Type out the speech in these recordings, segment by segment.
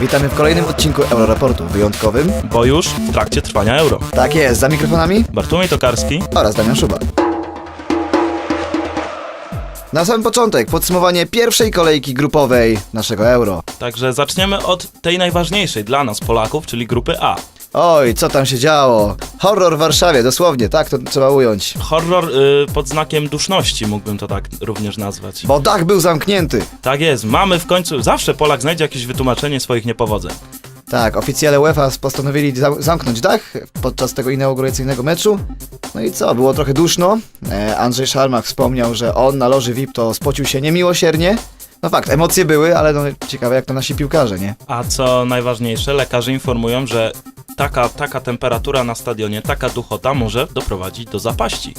Witamy w kolejnym odcinku Euroraportu, wyjątkowym. bo już w trakcie trwania euro. Tak jest, za mikrofonami Bartłomiej Tokarski, oraz Damian Szuba. Na sam początek podsumowanie pierwszej kolejki grupowej naszego euro. także zaczniemy od tej najważniejszej dla nas Polaków, czyli grupy A. Oj, co tam się działo? Horror w Warszawie, dosłownie, tak to trzeba ująć. Horror y, pod znakiem duszności, mógłbym to tak również nazwać. Bo dach był zamknięty. Tak jest, mamy w końcu, zawsze Polak znajdzie jakieś wytłumaczenie swoich niepowodzeń. Tak, oficjele UEFA postanowili za zamknąć dach podczas tego inauguracyjnego meczu. No i co, było trochę duszno. E, Andrzej Szarmach wspomniał, że on na loży VIP to spocił się niemiłosiernie. No fakt, emocje były, ale no ciekawe jak to nasi piłkarze, nie? A co najważniejsze, lekarze informują, że taka, taka temperatura na stadionie, taka duchota może doprowadzić do zapaści.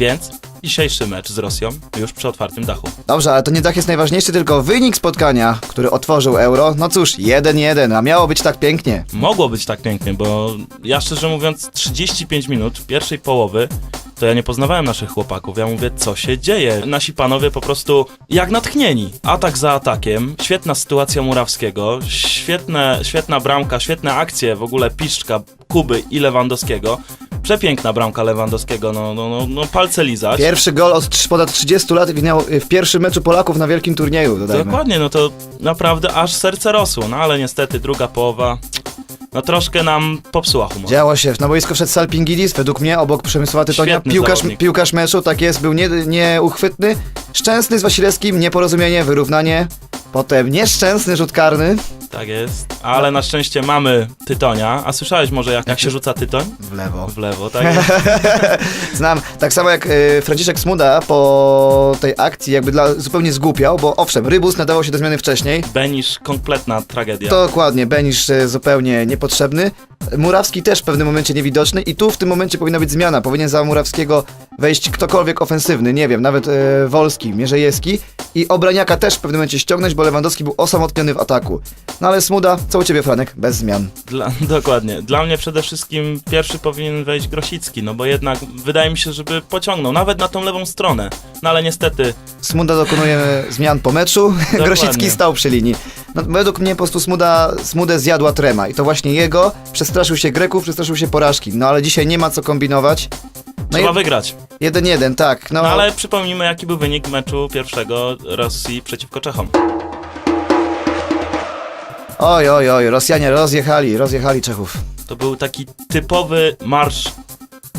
Więc dzisiejszy mecz z Rosją już przy otwartym dachu. Dobrze, ale to nie dach jest najważniejszy, tylko wynik spotkania, który otworzył euro. No cóż, 1-1, a miało być tak pięknie. Mogło być tak pięknie, bo ja szczerze mówiąc 35 minut pierwszej połowy to ja nie poznawałem naszych chłopaków. Ja mówię, co się dzieje? Nasi panowie po prostu jak natchnieni. Atak za atakiem, świetna sytuacja Murawskiego, świetne, świetna bramka, świetne akcje, w ogóle piszczka Kuby i Lewandowskiego. Przepiękna bramka Lewandowskiego, no, no, no, no palce lizać. Pierwszy gol od trz- ponad 30 lat winęło w pierwszym meczu Polaków na wielkim turnieju, dodajmy. Dokładnie, no to naprawdę aż serce rosło, no ale niestety druga połowa no troszkę nam popsuła humor. Działo się. Na boisko wszedł Salpingidis, według mnie, obok Przemysława Tytonia. Świetny Piłkarz, zawodnik. piłkarz meczu, tak jest, był nie- nieuchwytny. Szczęsny z Wasilewskim, nieporozumienie, wyrównanie. Potem nieszczęsny rzut karny. Tak jest. Ale na szczęście mamy tytonia. A słyszałeś może jak, jak się rzuca tytoń? W lewo. W lewo, tak jest. Znam. Tak samo jak y, Franciszek Smuda po tej akcji jakby dla, zupełnie zgłupiał, bo owszem, Rybus nadawał się do zmiany wcześniej. Benisz kompletna tragedia. Dokładnie, Benisz y, zupełnie niepotrzebny. Murawski też w pewnym momencie niewidoczny i tu w tym momencie powinna być zmiana. Powinien za Murawskiego wejść ktokolwiek ofensywny, nie wiem, nawet e, Wolski, Mierzejewski i Obraniaka też w pewnym momencie ściągnąć, bo Lewandowski był osamotniony w ataku. No ale Smuda, co u ciebie Franek? Bez zmian. Dla, dokładnie. Dla mnie przede wszystkim pierwszy powinien wejść Grosicki, no bo jednak wydaje mi się, żeby pociągnął, nawet na tą lewą stronę. No ale niestety, Smuda dokonuje zmian po meczu, Grosicki stał przy linii. No, według mnie po prostu Smuda, Smudę zjadła trema i to właśnie jego, przestraszył się Greków, przestraszył się porażki. No ale dzisiaj nie ma co kombinować. No trzeba i wygrać. 1-1, tak. No, No ale przypomnijmy, jaki był wynik meczu pierwszego Rosji przeciwko Czechom. Oj, oj, oj, Rosjanie rozjechali, rozjechali Czechów. To był taki typowy marsz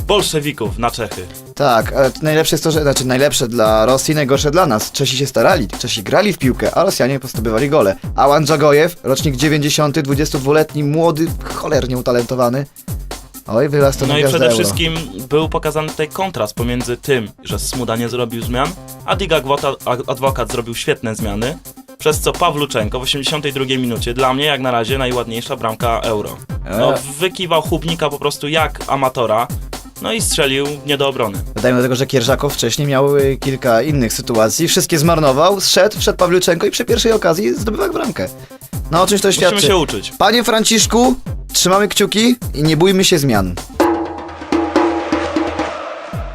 bolszewików na Czechy. Tak, ale najlepsze jest to, że, znaczy najlepsze dla Rosji, najgorsze dla nas. Czesi się starali, Czesi grali w piłkę, a Rosjanie postobywali gole. Alan Dżagojew, rocznik 90, 22-letni, młody, cholernie utalentowany. Oj, wyrasta to No i przede wszystkim był pokazany tutaj kontrast pomiędzy tym, że Smuda nie zrobił zmian, a Diga Gwota- Adwokat zrobił świetne zmiany, przez co Pawluczenko w 82 minucie, dla mnie jak na razie najładniejsza bramka euro. No, E. wykiwał Chłubnika po prostu jak amatora, no i strzelił nie do obrony. Dodajmy do tego, że Kierżakow wcześniej miał y, kilka innych sytuacji, wszystkie zmarnował, zszedł, wszedł Pawliuczenko i przy pierwszej okazji zdobywa bramkę. No o czymś to Musimy świadczy. się uczyć. Panie Franciszku, trzymamy kciuki i nie bójmy się zmian.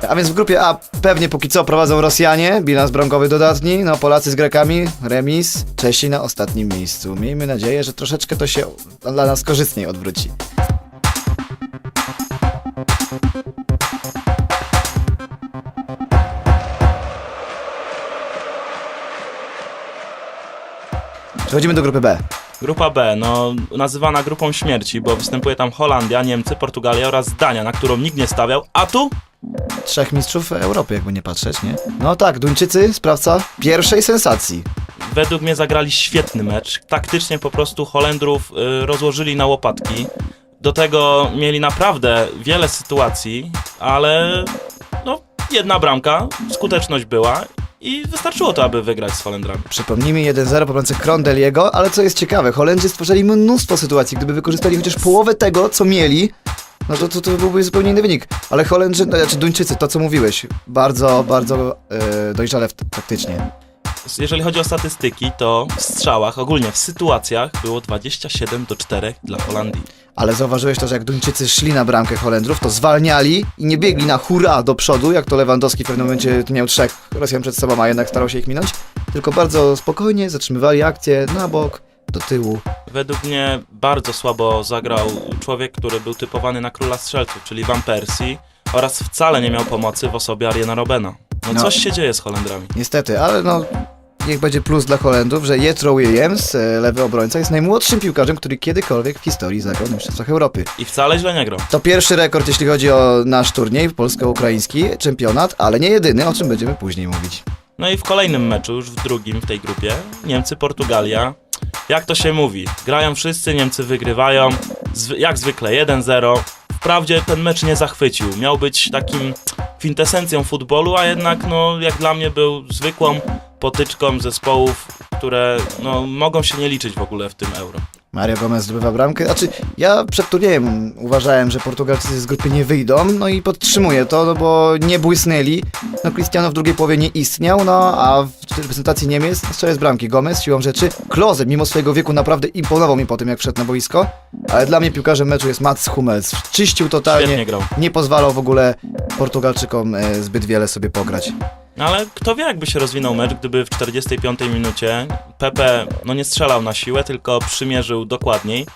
A więc w grupie A pewnie póki co prowadzą Rosjanie, bilans bramkowy dodatni, no Polacy z Grekami, remis, Czesi na ostatnim miejscu. Miejmy nadzieję, że troszeczkę to się dla nas korzystniej odwróci. Przechodzimy do grupy B. Grupa B, no nazywana grupą śmierci, bo występuje tam Holandia, Niemcy, Portugalia oraz Dania, na którą nikt nie stawiał, a tu Trzech mistrzów Europy, jakby nie patrzeć, nie? No tak, Duńczycy, sprawca pierwszej sensacji. według mnie zagrali świetny mecz. Taktycznie po prostu Holendrów y, rozłożyli na łopatki. Do tego mieli naprawdę wiele sytuacji, ale no, jedna bramka, skuteczność była i wystarczyło to, aby wygrać z Holendrami. Przypomnijmy 1-0 po bramce Krondeliego, ale co jest ciekawe, Holendrzy stworzyli mnóstwo sytuacji. Gdyby wykorzystali chociaż połowę tego, co mieli, no to, to, to byłby zupełnie inny wynik. Ale Holendrzy, no, znaczy Duńczycy, to co mówiłeś, bardzo, bardzo e, dojrzale w, taktycznie. Jeżeli chodzi o statystyki, to w strzałach, ogólnie w sytuacjach było 27 do 4 dla Holandii. Ale zauważyłeś to, że jak Duńczycy szli na bramkę Holendrów, to zwalniali i nie biegli na hura do przodu, jak to Lewandowski w pewnym momencie miał trzech Rosjan przed sobą, a jednak starał się ich minąć, tylko bardzo spokojnie zatrzymywali akcję na bok, do tyłu. Według mnie bardzo słabo zagrał człowiek, który był typowany na króla strzelców, czyli Van Persie oraz wcale nie miał pomocy w osobie Ariana Robena. No, No. coś się dzieje z Holendrami. Niestety, ale no niech będzie plus dla Holendrów, że Jetro Williams, e, lewy obrońca, jest najmłodszym piłkarzem, który kiedykolwiek w historii zagrał na Mistrzostwach Europy. I wcale źle nie grał. To pierwszy rekord, jeśli chodzi o nasz turniej, polsko-ukraiński czempionat, ale nie jedyny, o czym będziemy później mówić. No i w kolejnym meczu, już w drugim w tej grupie, Niemcy-Portugalia. Jak to się mówi? Grają wszyscy, Niemcy wygrywają, zwy- jak zwykle 1-0. Wprawdzie ten mecz nie zachwycił, miał być takim kwintesencją futbolu, a jednak no, jak dla mnie był zwykłą potyczką zespołów, które no, mogą się nie liczyć w ogóle w tym euro. Mario Gomez zdobywa bramkę. Znaczy, ja przed turniejem uważałem, że Portugalczycy z grupy nie wyjdą, no i podtrzymuję to, no bo nie błysnęli. No Cristiano w drugiej połowie nie istniał, no a w reprezentacji Niemiec strzelec z bramki Gomez siłą rzeczy. Klose, mimo swojego wieku, naprawdę imponował mi po tym, jak wszedł na boisko, ale dla mnie piłkarzem meczu jest Mats Hummels. Czyścił totalnie, nie pozwalał w ogóle Portugalczykom e, zbyt wiele sobie pograć. No ale kto wie, jakby się rozwinął mecz, gdyby w 45 minucie Pepe no nie strzelał na siłę, tylko przymierzył dokładniej.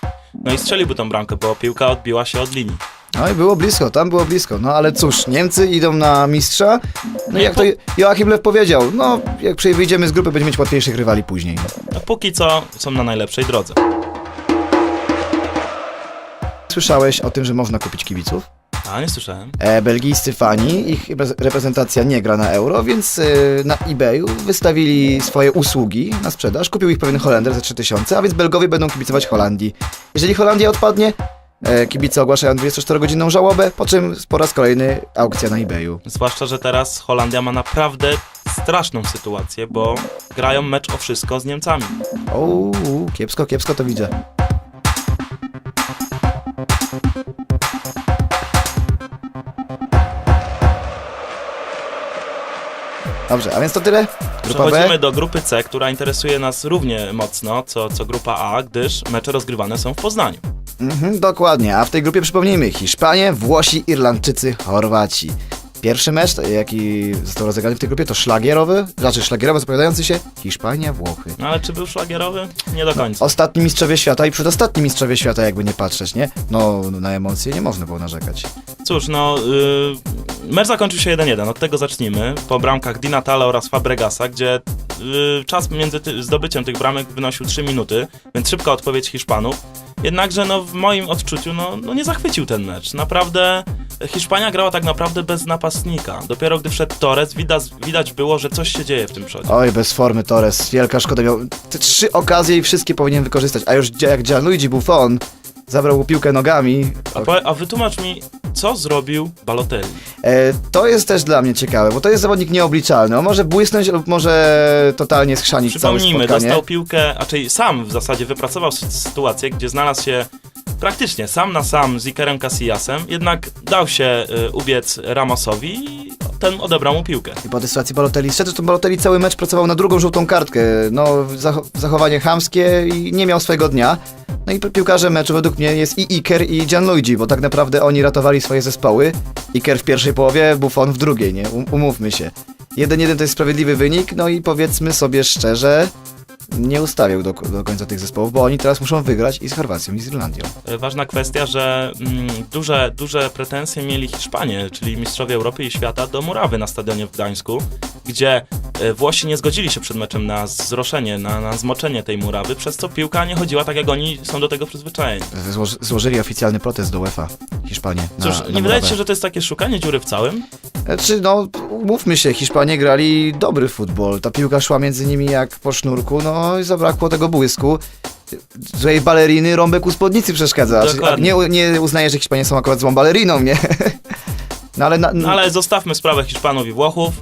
No i strzeliłby tą bramkę, bo piłka odbiła się od linii. No i było blisko, tam było blisko. No ale cóż, Niemcy idą na mistrza. No i jak to Joachim Lew powiedział, no jak wyjdziemy z grupy, będziemy mieć łatwiejszych rywali później. No póki co są na najlepszej drodze. Słyszałeś o tym, że można kupić kibiców? A, nie słyszałem. E, belgijscy fani, ich repre- reprezentacja nie gra na euro, więc e, na eBayu wystawili swoje usługi na sprzedaż. Kupił ich pewien Holender za 3000, a więc Belgowie będą kibicować Holandii. Jeżeli Holandia odpadnie, e, kibice ogłaszają 24-godzinną żałobę, po czym po raz kolejny aukcja na eBayu. Zwłaszcza, że teraz Holandia ma naprawdę straszną sytuację, bo grają mecz o wszystko z Niemcami. O, kiepsko, kiepsko to widzę. Dobrze, a więc to tyle. Grupa Przechodzimy B. do grupy C, która interesuje nas równie mocno, co, co grupa A, gdyż mecze rozgrywane są w Poznaniu. Mhm, dokładnie, a w tej grupie przypomnijmy Hiszpanie, Włosi, Irlandczycy, Chorwaci. Pierwszy mecz, jaki został rozegrany w tej grupie, to szlagierowy, raczej szlagierowy zapowiadający się Hiszpania, Włochy. No ale czy był szlagierowy? Nie do końca. Ostatni mistrzowie świata i przedostatni mistrzowie świata, jakby nie patrzeć, nie? No, na emocje nie można było narzekać. Cóż, no, yy, mecz zakończył się 1-1, od tego zacznijmy. Po bramkach Di Natale oraz Fabregasa, gdzie yy, czas między zdobyciem tych bramek wynosił 3 minuty, więc szybka odpowiedź Hiszpanów. Jednakże, no, w moim odczuciu, no, no nie zachwycił ten mecz. Naprawdę, Hiszpania grała tak naprawdę bez napastnika. Dopiero gdy wszedł Torres, widać, widać było, że coś się dzieje w tym przodzie. Oj, bez formy Torres, wielka szkoda. Miał te trzy okazje i wszystkie powinien wykorzystać. A już jak Gianluigi Buffon zabrał mu piłkę nogami. A, po, a wytłumacz mi, co zrobił Balotelli? E, to jest też dla mnie ciekawe, bo to jest zawodnik nieobliczalny. On może błysnąć lub może totalnie schrzanić całe Przypomnijmy, spotkanie. dostał piłkę, a czyli sam w zasadzie wypracował sytuację, gdzie znalazł się praktycznie sam na sam z Ikerem Casillasem, jednak dał się y, ubiec Ramosowi i ten odebrał mu piłkę. I po tej sytuacji Balotelli szedł, to Balotelli cały mecz pracował na drugą żółtą kartkę. No, zacho- zachowanie chamskie i nie miał swojego dnia. No i pi- piłkarze meczu według mnie jest i Iker i Gianluigi, bo tak naprawdę oni ratowali swoje zespoły. Iker w pierwszej połowie, Buffon w drugiej, nie? Um- umówmy się. 1-1 to jest sprawiedliwy wynik, no i powiedzmy sobie szczerze, nie ustawiał do, do końca tych zespołów, bo oni teraz muszą wygrać i z Chorwacją, i z Irlandią. Y, Ważna kwestia, że mm, duże, duże pretensje mieli Hiszpanie, czyli mistrzowie Europy i świata, do murawy na stadionie w Gdańsku, gdzie y, Włosi nie zgodzili się przed meczem na zroszenie, na, na zmoczenie tej murawy, przez co piłka nie chodziła tak, jak oni są do tego przyzwyczajeni. Złoży, złożyli oficjalny protest do UEFA, Hiszpanie. Na, Cóż, na nie wydaje się, że to jest takie szukanie dziury w całym? Znaczy, no, umówmy się, Hiszpanie grali dobry futbol. Ta piłka szła między nimi jak po sznurku, no i zabrakło tego błysku. Złej baleriny rąbek u spódnicy przeszkadza. Nie, nie uznaję, że Hiszpanie są akurat złą baleriną, nie? No ale, na, No ale zostawmy sprawę Hiszpanów i Włochów.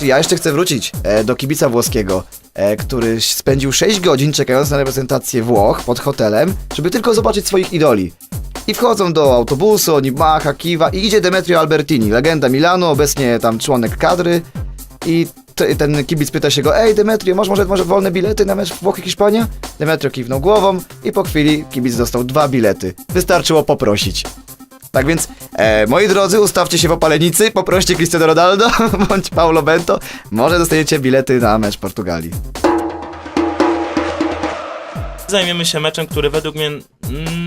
Ja jeszcze chcę wrócić e, do kibica włoskiego, e, który spędził 6 godzin czekając na reprezentację Włoch pod hotelem, żeby tylko zobaczyć swoich idoli. I wchodzą do autobusu, oni macha, kiwa i idzie Demetrio Albertini, legenda Milanu, obecnie tam członek kadry. I ten kibic pyta się go, ej Demetrio, masz może, może wolne bilety na mecz Włochy-Hiszpania? Demetrio kiwnął głową i po chwili kibic dostał dwa bilety. Wystarczyło poprosić. Tak więc, e, moi drodzy, ustawcie się w opalenicy, poproście Cristiano Ronaldo bądź Paulo Bento, może dostaniecie bilety na mecz Portugalii. Zajmiemy się meczem, który według mnie mm,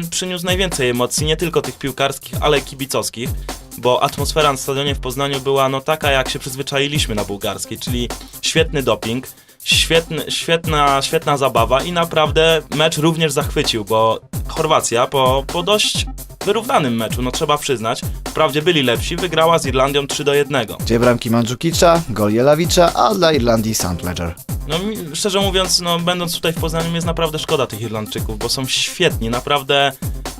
przyniósł najwięcej emocji, nie tylko tych piłkarskich, ale i kibicockich, bo atmosfera na stadionie w Poznaniu była no taka, jak się przyzwyczailiśmy na bułgarskiej, czyli świetny doping, świetny, świetna, świetna zabawa i naprawdę mecz również zachwycił, bo Chorwacja po, po dość wyrównanym meczu, no trzeba przyznać, wprawdzie byli lepsi, wygrała z Irlandią 3 do 1. Gdzie bramki Mandzukicza, gol Jelawicza, a dla Irlandii Sandledger. No mi- szczerze mówiąc, no będąc tutaj w Poznaniu jest naprawdę szkoda tych Irlandczyków, bo są świetni, naprawdę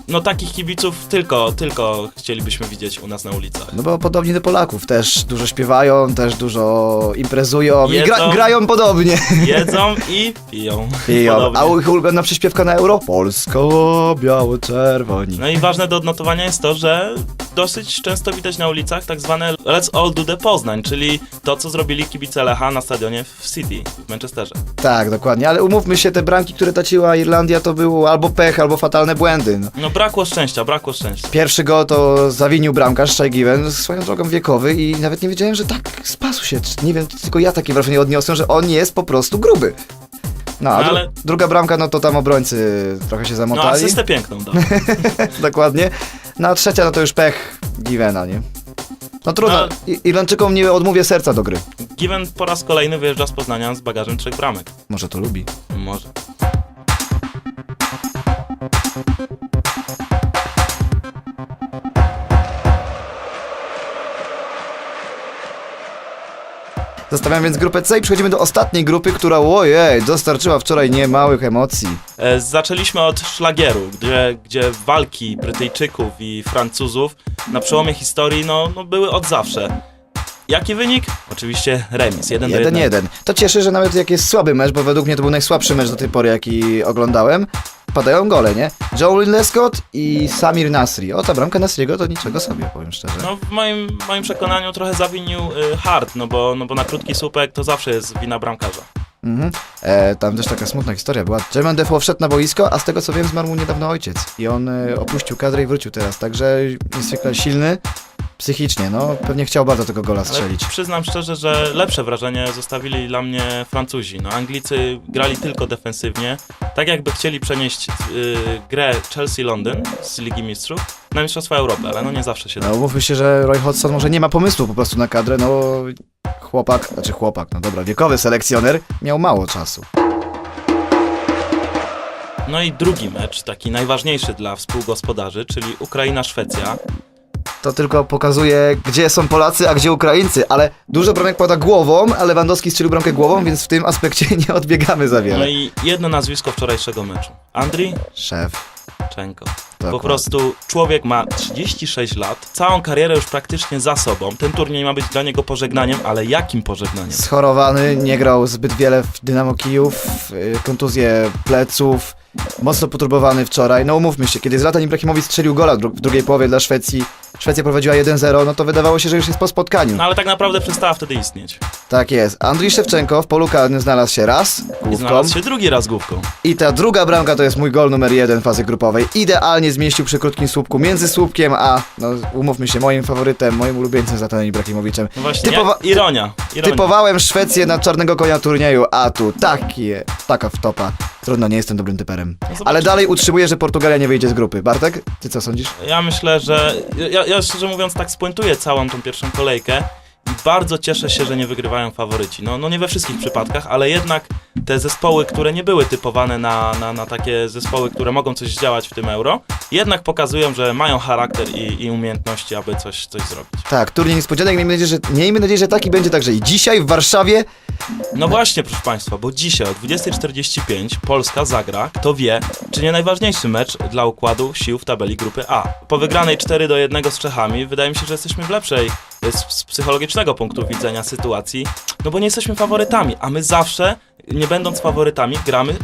no takich kibiców tylko, tylko chcielibyśmy widzieć u nas na ulicach. No bo podobni do Polaków, też dużo śpiewają, też dużo imprezują i gra, Jedzą. grają podobnie. Jedzą i piją. Piją. Podobnie. A ich ulubiona przyśpiewka na euro? Polska, biało-czerwoni. No i ważne do odnotowania jest to, że dosyć często widać na ulicach tak zwane Let's All Do The Poznań, czyli to, co zrobili kibice Lecha na stadionie w City, w Manchesterze. Tak, dokładnie, ale umówmy się, te bramki, które traciła Irlandia, to było albo pech, albo fatalne błędy. No. No brakło szczęścia, brakło szczęścia. Pierwszy gol to zawinił bramkarz Shai Given, swoją drogą wiekowy i nawet nie wiedziałem, że tak spasł się. Nie wiem, tylko ja takie wrażenie odniosłem, że on jest po prostu gruby. No, a No, dru- ale- druga bramka, no to tam obrońcy trochę się No zamotali. asystę piękną dał. Dokładnie. No a trzecia, no to już pech Givena, nie? No trudno, No. I- Irlandczykom nie odmówię serca do gry. Given po raz kolejny wyjeżdża z Poznania z bagażem trzech bramek. Może to lubi. Może. Zostawiam więc grupę C i przechodzimy do ostatniej grupy, która, ojej, dostarczyła wczoraj niemałych emocji. E, Zaczęliśmy od szlagieru, gdzie, gdzie walki Brytyjczyków i Francuzów na przełomie historii no, no były od zawsze. Jaki wynik? Oczywiście remis, 1 do 1. 1-1. To cieszy, że nawet jak jest słaby mecz, bo według mnie to był najsłabszy mecz do tej pory, jaki oglądałem, padają gole, nie? Joel Lescott i Samir Nasri. O, ta bramka Nasriego to niczego sobie, powiem szczerze. No w moim, moim przekonaniu trochę zawinił y, Hart, no bo, no bo na krótki słupek to zawsze jest wina bramkarza. Mhm. E, tam też taka smutna historia była. German Defoe wszedł na boisko, a z tego co wiem zmarł mu niedawno ojciec. I on e, opuścił kadrę i wrócił teraz, także niezwykle silny psychicznie, no pewnie chciał bardzo tego gola Ale strzelić. przyznam szczerze, że lepsze wrażenie zostawili dla mnie Francuzi. No, Anglicy grali tylko defensywnie, tak jakby chcieli przenieść y, grę Chelsea-Londyn z Ligi Mistrzów na Mistrzostwa Europy, ale no nie zawsze się da. No mówmy się, że Roy Hodgson może nie ma pomysłu po prostu na kadrę, no chłopak, znaczy chłopak, no dobra, wiekowy selekcjoner miał mało czasu. No i drugi mecz, taki najważniejszy dla współgospodarzy, czyli Ukraina-Szwecja. To tylko pokazuje, gdzie są Polacy, a gdzie Ukraińcy, ale dużo bramek pada głową, a Lewandowski strzelił bramkę głową, więc w tym aspekcie nie odbiegamy za No wiele. i jedno nazwisko wczorajszego meczu. Andrii Szef. Czenko. Po prostu człowiek ma 36 lat, całą karierę już praktycznie za sobą. Ten turniej ma być dla niego pożegnaniem, ale jakim pożegnaniem? Schorowany, nie grał zbyt wiele w Dynamo Kijów, y, kontuzje pleców, mocno poturbowany wczoraj. No umówmy się, kiedy Zlatan Ibrahimowicz strzelił gola w drugiej połowie dla Szwecji, Szwecja prowadziła 1-0, no to wydawało się, że już jest po spotkaniu. No ale tak naprawdę przestała wtedy istnieć. Tak jest. Andrzej Szewczenko w polu karnym znalazł się raz, I główką. znalazł się drugi raz główką. I ta druga bramka to jest mój gol numer jeden fazy grupowej. Idealnie zmieścił przy krótkim słupku między słupkiem a, no umówmy się, moim faworytem, moim ulubieńcem Zlatanem Ibrahimowiczem. No właśnie, Typowa- ironia. ironia. Typowałem Szwecję na czarnego konia turnieju, a tu takie, taka wtopa. Trudno, nie jestem dobrym typerem. No. Ale dalej utrzymuję, że Portugalia nie wyjdzie z grupy. Bartek, ty co sądzisz? Ja myślę, że. Ja, ja szczerze mówiąc, tak spuentuję całą tą pierwszą kolejkę i bardzo cieszę się, że nie wygrywają faworyci. No, no nie we wszystkich przypadkach, ale jednak te zespoły, które nie były typowane na, na, na takie zespoły, które mogą coś zdziałać w tym euro, jednak pokazują, że mają charakter i, i umiejętności, aby coś, coś zrobić. Tak, turniej niespodzianek, miejmy nadzieję, że, miejmy nadzieję, że taki będzie także i dzisiaj w Warszawie. No właśnie, proszę Państwa, bo dzisiaj o 20.45 Polska zagra, kto wie, czy nie najważniejszy mecz dla układu sił w tabeli grupy A. Po wygranej 4 do 1 z Czechami, wydaje mi się, że jesteśmy w lepszej z, z psychologicznego punktu widzenia sytuacji, no bo nie jesteśmy faworytami, a my zawsze, nie będąc faworytami, gramy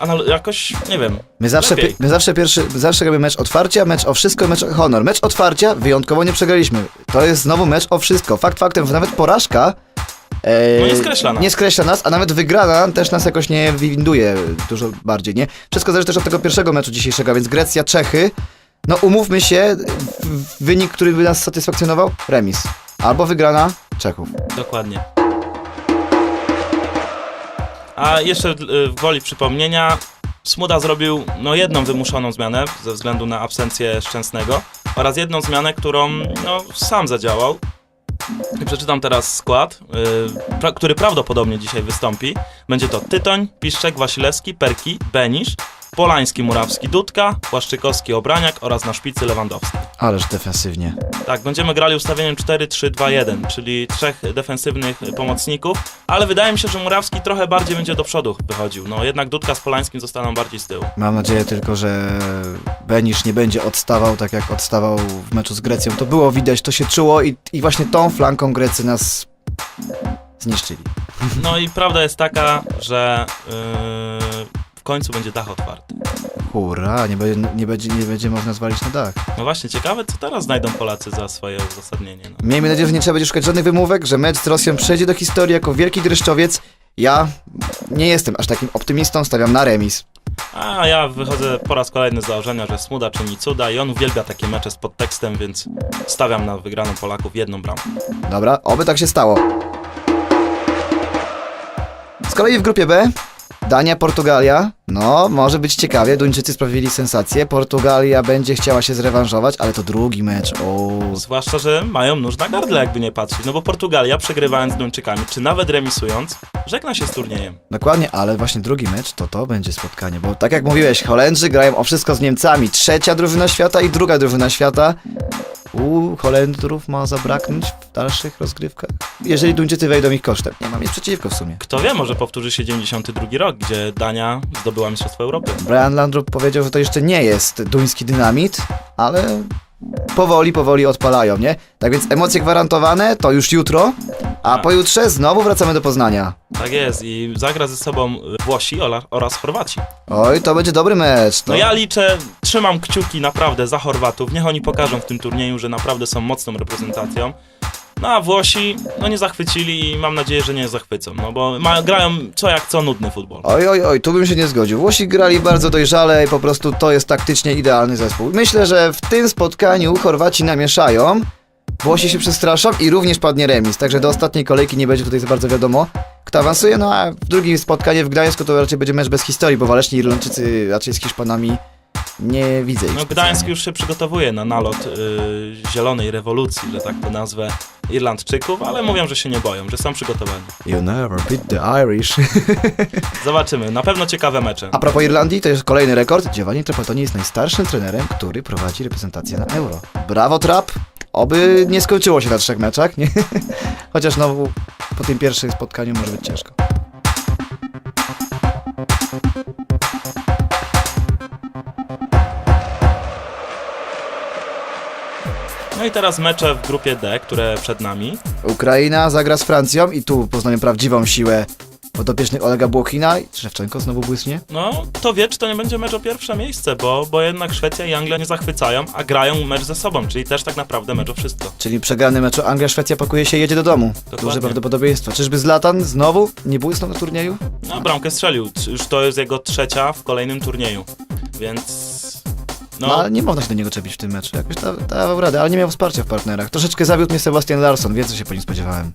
anal- jakoś, nie wiem, My zawsze, Lepiej. pi- my zawsze pierwszy, zawsze robimy mecz otwarcia, mecz o wszystko, mecz o honor. Mecz otwarcia wyjątkowo nie przegraliśmy. To jest znowu mecz o wszystko. Fakt faktem, nawet porażka E, No nie skreśla nas. Nie skreśla nas, a nawet wygrana też nas jakoś nie winduje dużo bardziej, nie? Wszystko zależy też od tego pierwszego meczu dzisiejszego, więc Grecja, Czechy. No umówmy się, wynik, który by nas satysfakcjonował? Remis. Albo wygrana Czechów. Dokładnie. A jeszcze y, w woli przypomnienia, Smuda zrobił no, jedną wymuszoną zmianę ze względu na absencję Szczęsnego oraz jedną zmianę, którą no, sam zadziałał. Przeczytam teraz skład, y, pra, który prawdopodobnie dzisiaj wystąpi. Będzie to Tytoń, Piszczek, Wasilewski, Perki, Benisz, Polański, Murawski, Dudka, Płaszczykowski, Obraniak oraz na szpicy Lewandowski. Ależ defensywnie. Tak, będziemy grali ustawieniem 4-3-2-1, czyli trzech defensywnych pomocników, ale wydaje mi się, że Murawski trochę bardziej będzie do przodu wychodził. No jednak Dudka z Polańskim zostaną bardziej z tyłu. Mam nadzieję tylko, że Benisz nie będzie odstawał tak jak odstawał w meczu z Grecją. To było widać, to się czuło i, i właśnie tą flanką Grecy nas zniszczyli. No i prawda jest taka, że yy, w końcu będzie dach otwarty. Hurra, nie będzie, nie będzie, nie będzie można zwalić na dach. No właśnie, ciekawe co teraz znajdą Polacy za swoje uzasadnienie. No. Miejmy nadzieję, że nie trzeba będzie szukać żadnych wymówek, że mecz z Rosją przejdzie do historii jako wielki dreszczowiec. Ja nie jestem aż takim optymistą, stawiam na remis. A ja wychodzę po raz kolejny z założenia, że Smuda czyni cuda i on uwielbia takie mecze z podtekstem, więc stawiam na wygraną Polaków jedną bramkę. Dobra, oby tak się stało. Z kolei w grupie B Dania, Portugalia. No, może być ciekawie. Duńczycy sprawili sensację. Portugalia będzie chciała się zrewanżować, ale to drugi mecz. O, Zwłaszcza, że mają nóż na gardle, jakby nie patrzeć. No bo Portugalia, przegrywając z Duńczykami, czy nawet remisując, żegna się z turniejem. dokładnie, ale właśnie drugi mecz to to będzie spotkanie, bo tak jak mówiłeś, Holendrzy grają o wszystko z Niemcami. Trzecia drużyna świata i druga drużyna świata. U Holendrów ma zabraknąć w dalszych rozgrywkach. Jeżeli Duńczycy wejdą ich kosztem. Nie mam nic przeciwko w sumie. Kto wie, może powtórzy się 92 rok, gdzie Dania zdobyła Mistrzostwo Europy. Brian Landrup powiedział, że to jeszcze nie jest duński dynamit, ale powoli, powoli odpalają, nie? Tak więc emocje gwarantowane to już jutro, a Tak. pojutrze znowu wracamy do Poznania. Tak jest i zagra ze sobą Włosi ola- oraz Chorwaci. Oj, to będzie dobry mecz. To... No ja liczę, trzymam kciuki naprawdę za Chorwatów. Niech oni pokażą w tym turnieju, że naprawdę są mocną reprezentacją. No a Włosi, no nie zachwycili i mam nadzieję, że nie zachwycą, no bo ma, grają co jak co nudny futbol. Oj, oj, oj, tu bym się nie zgodził. Włosi grali bardzo dojrzale i po prostu to jest taktycznie idealny zespół. Myślę, że w tym spotkaniu Chorwaci namieszają, Włosi się przestraszą i również padnie remis, także do ostatniej kolejki nie będzie tutaj za bardzo wiadomo, kto awansuje, no a w drugim spotkanie w Gdańsku to raczej będzie mecz bez historii, bo waleczni Irlandczycy raczej z Hiszpanami nie widzę ich No. Gdańsk już się przygotowuje na nalot y, zielonej rewolucji, że tak to nazwę, Irlandczyków, ale mówią, że się nie boją, że są przygotowani. You never beat the Irish. Zobaczymy, na pewno ciekawe mecze. A propos Irlandii, to jest kolejny rekord. Giovanni Trapattoni jest najstarszym trenerem, który prowadzi reprezentację na Euro. Brawo, Trap! Oby nie skończyło się na trzech meczach, nie? Chociaż no, po tym pierwszym spotkaniu może być ciężko. No i teraz mecze w grupie D, które przed nami. Ukraina zagra z Francją i tu poznamy prawdziwą siłę podopiecznych Olega Błochina. I Szewczenko znowu błysnie. No, to wie, czy to nie będzie mecz o pierwsze miejsce, bo, bo jednak Szwecja i Anglia nie zachwycają, a grają mecz ze sobą, czyli też tak naprawdę mecz o wszystko. Czyli przegrany meczu Anglia-Szwecja pakuje się i jedzie do domu. Dokładnie. Duże prawdopodobieństwo. Czyżby Zlatan znowu nie błysnął na turnieju? No, bramkę strzelił, już to jest jego trzecia w kolejnym turnieju, więc... No, No, ale nie można się do niego czepić w tym meczu. Jakoś da- dawał radę, ale nie miał wsparcia w partnerach. Troszeczkę zawiódł mnie Sebastian Larsson, więcej się po nim spodziewałem.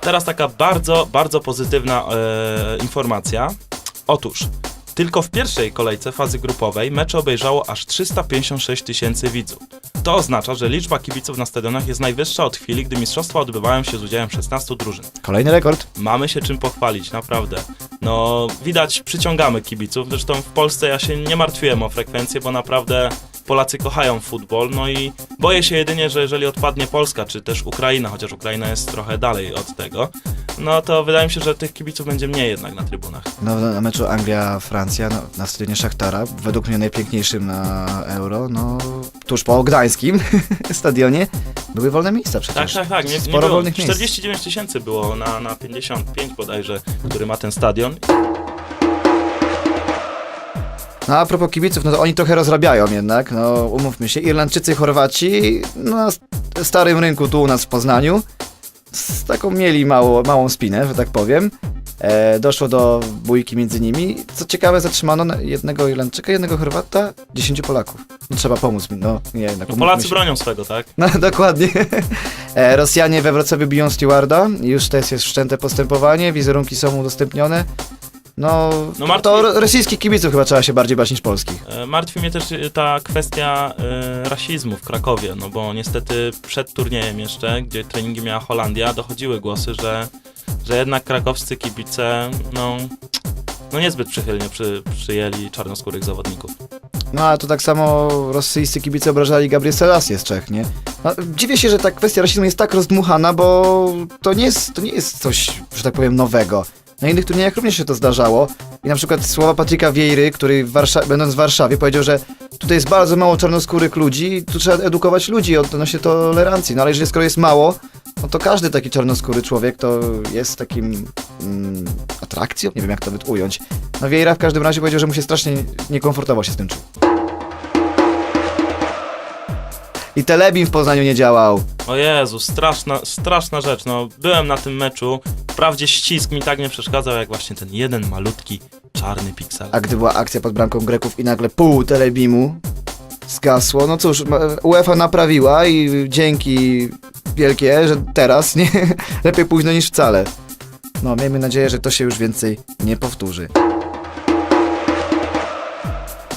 teraz taka bardzo, bardzo pozytywna e, informacja. Otóż, tylko w pierwszej kolejce fazy grupowej mecze obejrzało aż 356 tysięcy widzów. To oznacza, że liczba kibiców na stadionach jest najwyższa od chwili, gdy mistrzostwa odbywają się z udziałem 16 drużyn. Kolejny rekord. Mamy się czym pochwalić, naprawdę. No, widać, przyciągamy kibiców. Zresztą w Polsce ja się nie martwiłem o frekwencję, bo naprawdę Polacy kochają futbol. No i boję się jedynie, że jeżeli odpadnie Polska, czy też Ukraina, chociaż Ukraina jest trochę dalej od tego, no to wydaje mi się, że tych kibiców będzie mniej jednak na trybunach. No, na meczu Anglia-Francja no, na stadionie Szachtara, według mnie najpiękniejszym na Euro, no tuż po gdańskim stadionie, były wolne miejsca Tak, przecież. tak, tak. Nie, nie Sporo było. wolnych miejsc. 49 tysięcy było na, na 55 bodajże, który ma ten stadion. No a propos kibiców, no to oni trochę rozrabiają jednak, no umówmy się, Irlandczycy, Chorwaci, no starym rynku tu u nas w Poznaniu. Z taką mieli mało, małą spinę, że tak powiem. E, doszło do bójki między nimi. Co ciekawe, zatrzymano na- jednego Irlandczyka, jednego Chorwata, 10 Polaków. No trzeba pomóc mi, no nie jednak. No, Polacy się. bronią swego, tak? No dokładnie. E, Rosjanie we Wrocławiu biją stewarda. Już też jest wszczęte postępowanie, wizerunki są udostępnione. No, No, martwi- to ro- rosyjskich kibiców chyba trzeba się bardziej bać niż polskich. E, Martwi mnie też e, ta kwestia e, rasizmu w Krakowie, no bo niestety przed turniejem jeszcze, gdzie treningi miała Holandia, dochodziły głosy, że, że jednak krakowscy kibice, no, no niezbyt przychylnie przy, przyjęli czarnoskórych zawodników. No a to tak samo rosyjscy kibice obrażali Gabriel Selassie z Czech, nie? No, dziwię się, że ta kwestia rasizmu jest tak rozdmuchana, bo to nie jest, to nie jest coś, że tak powiem, nowego. Na innych turniejach również się to zdarzało. I na przykład słowa Patryka Wiejry, który będąc w Warszawie powiedział, że tutaj jest bardzo mało czarnoskórych ludzi tu trzeba edukować ludzi odnośnie tolerancji. No ale jeżeli skoro jest mało, no to każdy taki czarnoskóry człowiek to jest takim mm, atrakcją? Nie wiem jak to nawet ująć. No Wiejra w każdym razie powiedział, że mu się strasznie niekomfortowo się z tym czuł. I Telebim w Poznaniu nie działał. O Jezu, straszna, straszna rzecz, no byłem na tym meczu, wprawdzie ścisk mi tak nie przeszkadzał, jak właśnie ten jeden malutki czarny piksel. A gdy była akcja pod bramką Greków i nagle pół Telebimu zgasło, no cóż, UEFA naprawiła i dzięki wielkie, że teraz nie lepiej późno niż wcale. No, miejmy nadzieję, że to się już więcej nie powtórzy.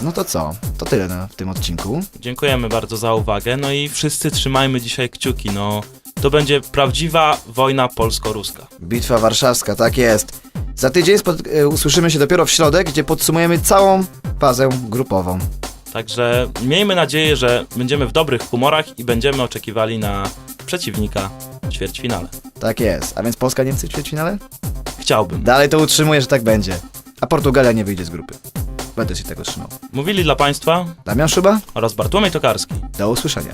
No to co? To tyle na, w tym odcinku. Dziękujemy bardzo za uwagę, no i wszyscy trzymajmy dzisiaj kciuki, no to będzie prawdziwa wojna polsko-ruska. Bitwa Warszawska, tak jest. Za tydzień spot- e, usłyszymy się dopiero w środę, gdzie podsumujemy całą fazę grupową. Także miejmy nadzieję, że będziemy w dobrych humorach i będziemy oczekiwali na przeciwnika w ćwierćfinale. Tak jest. A więc Polska-Niemcy w ćwierćfinale? Chciałbym. Dalej to utrzymuję, że tak będzie. A Portugalia nie wyjdzie z grupy. Będę się tego trzymał. Mówili dla Państwa Damian Szuba, oraz Bartłomiej Tokarski. do usłyszenia.